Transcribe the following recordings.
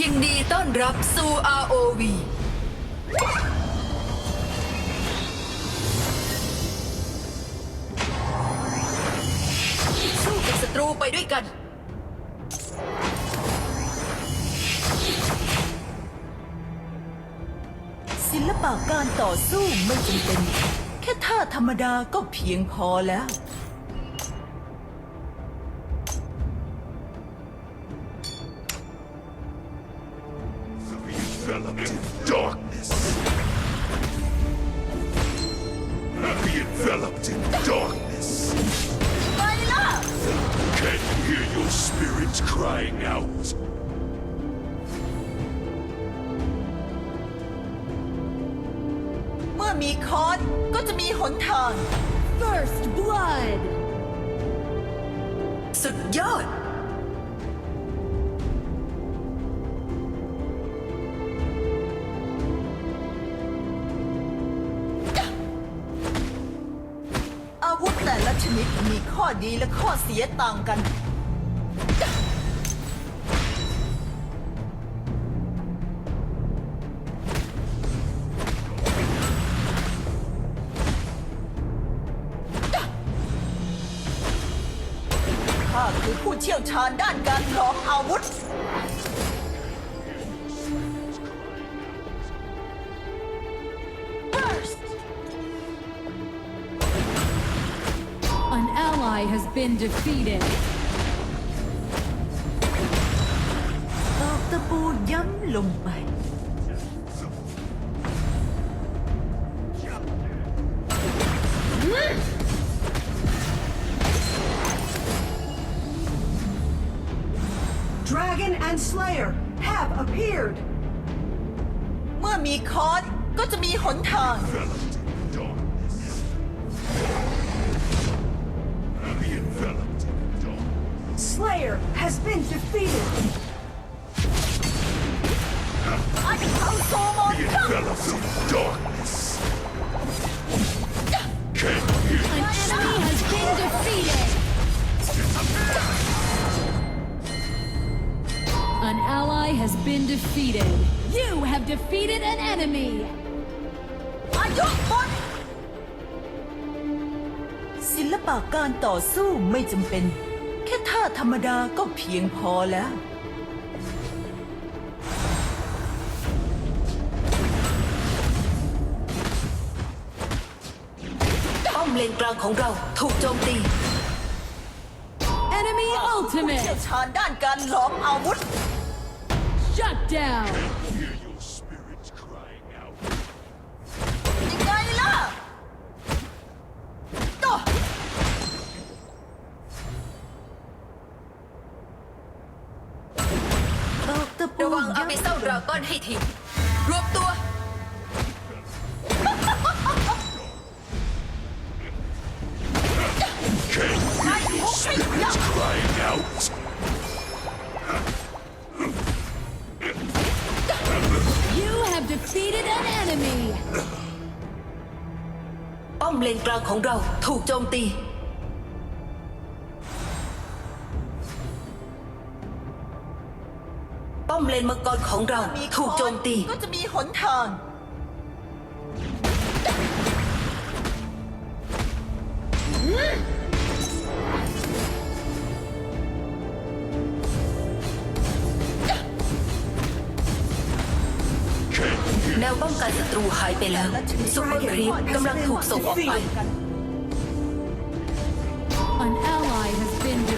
ยินดีต้อนรับสู่ ROV สู้กับศัตรูไปด้วยกัน ศิลปะการต่อสู้ไม่จำเป็น แค่ท่าธรรมดาก็เพียงพอแล้ว in darkness. Be enveloped in darkness. ไปล่ะ Can you hear your spirits crying out? เมื่อมีค้อนก็จะมีหนทาง First blood. สุดยอด ข้อดีและข้อเสียต่างกัน ข้าคือผู้เชี่ยวชาญด้านการหลอมอาวุธ has been defeated. ตอกตะปูย้ำลงไป Dragon and Slayer have appeared. เมื่อมีค้อนก็จะมีหนทาง Slayer has been defeated. อันเข้าโซโมน Be ครับ enveloped in darkness. Can you hear An enemy has been defeated. An ally has been defeated. You have defeated an enemy. อายุหมดศิลปะการต่อสู้ไม่จำเป็น แค่ท่าธรรมดาก็เพียงพอแล้ว ป้อมเลนกลางของเราถูกโจมตี Enemy เชี่ยว ultimate. ชาญด้านการหลอมอาวุธ Shut down. ระวังอาบิเซลดราก้อนให้ทีมรวบตัว Can you hear your spirits crying out? You have defeated an enemy. ป้อมเลนกลางของเราถูกโจมตี นมังกรของเรามีถูกโจมตี ก็จะมีหนทาง Can you hear แนวป้องกันศัตรูหายไปแล้วซุปเปอร์ครีปกำลังถูกส่งออกไป An ally has been defeated.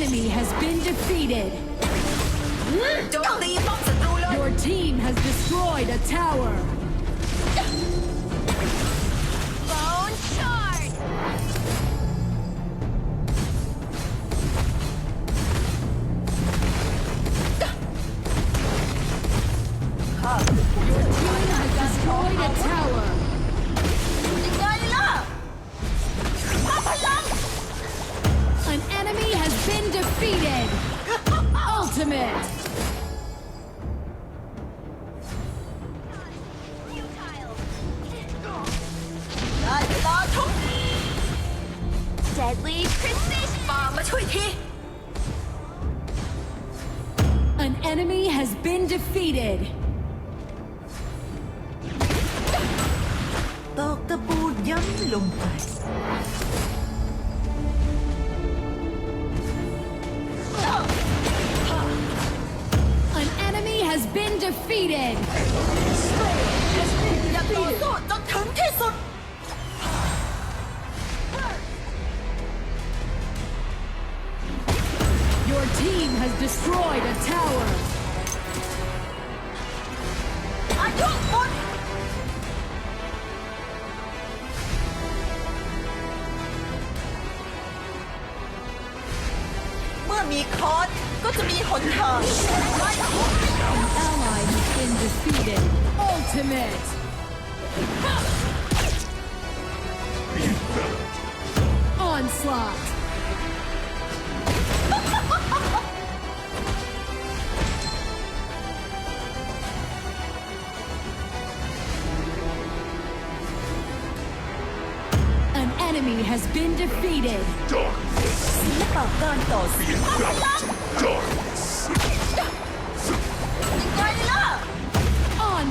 enemy has been defeated. Your team has destroyed a tower. Bone shard! Your team has destroyed a tower. defeated! Ultimate! Deadly precision! Bomb An enemy has been defeated! Talk the po young lumpas. ด Your team has destroyed a tower. ultimate! Onslaught! An enemy has been defeated! Darkness! Slip! Darkness!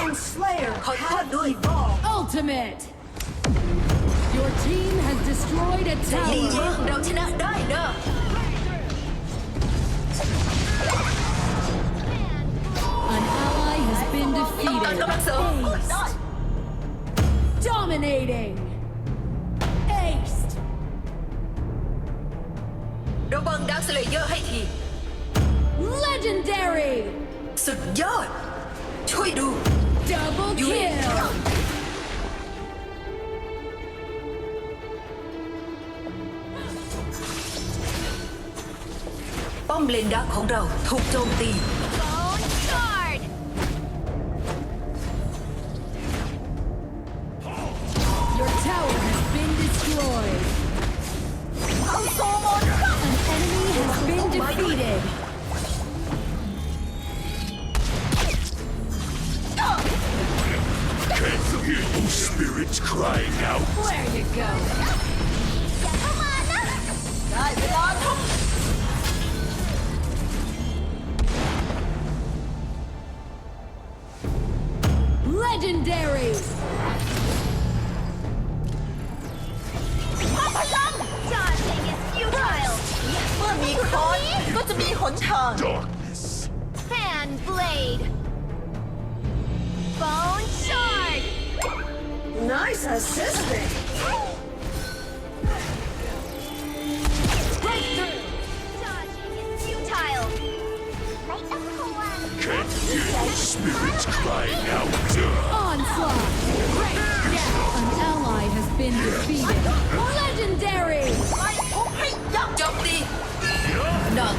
and Slayer Hold have on, Louis. evolved. Ultimate. Your team has destroyed a ดีมาก tower. เราชนะได้เนอะ An ally has been ต้องการ defeated. กำลังเสริม Aced. Dominating. Aced. ระวังดักสเลเยอร์ให้ที Legendary. สุดยอด ช่วยดู เลนดักของเราถูกโจมตี Legendary. เมื่อมีคอนก็จะมีหนทาง Darkness. Fan blade. Bone shard. Nice assisting. Dodging is futile. Can hear your Spirits crying out. Onslaught! Great! An ally has been defeated. Legendary! Don't be... Not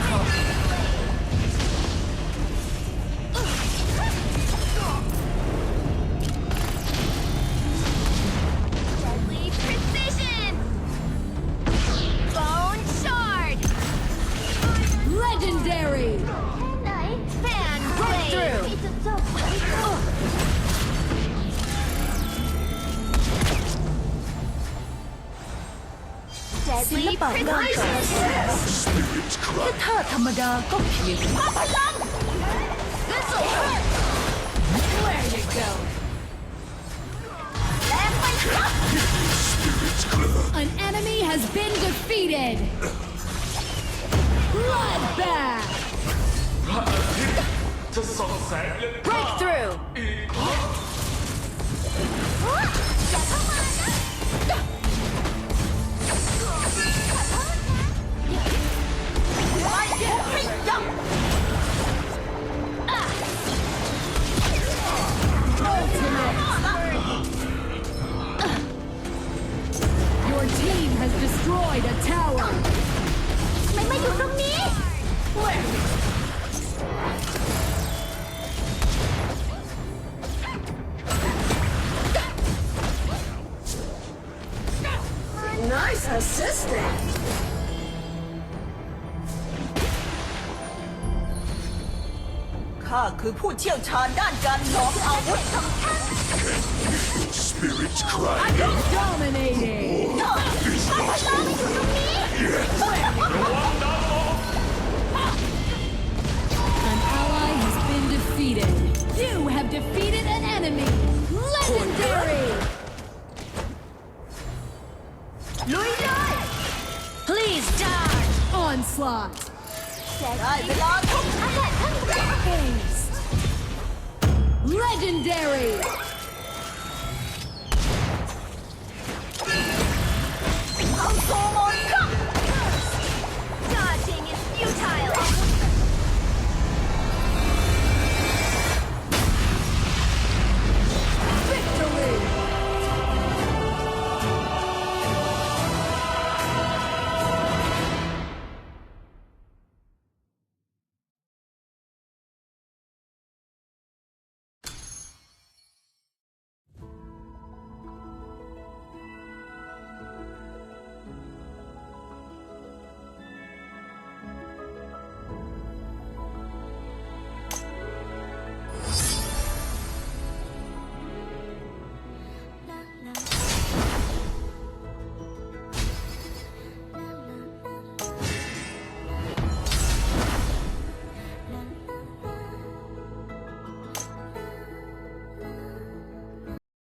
Deadly ศิลปะการต่อสู้ Spirits crying. ถ้าธรรมดาก็เพียง precision. Where you go? Spirit's club. An enemy has been defeated. Bloodbath. พระอาทิตย์จะส่องแสงเล็ด breakthrough อีก อ ข้าคือผู้เชี่ยวชาญด้านการหลอมอาวุธ Spirit's crying. Dominating. Is not An ally has been defeated. You have defeated an enemy. Legendary. Legendary.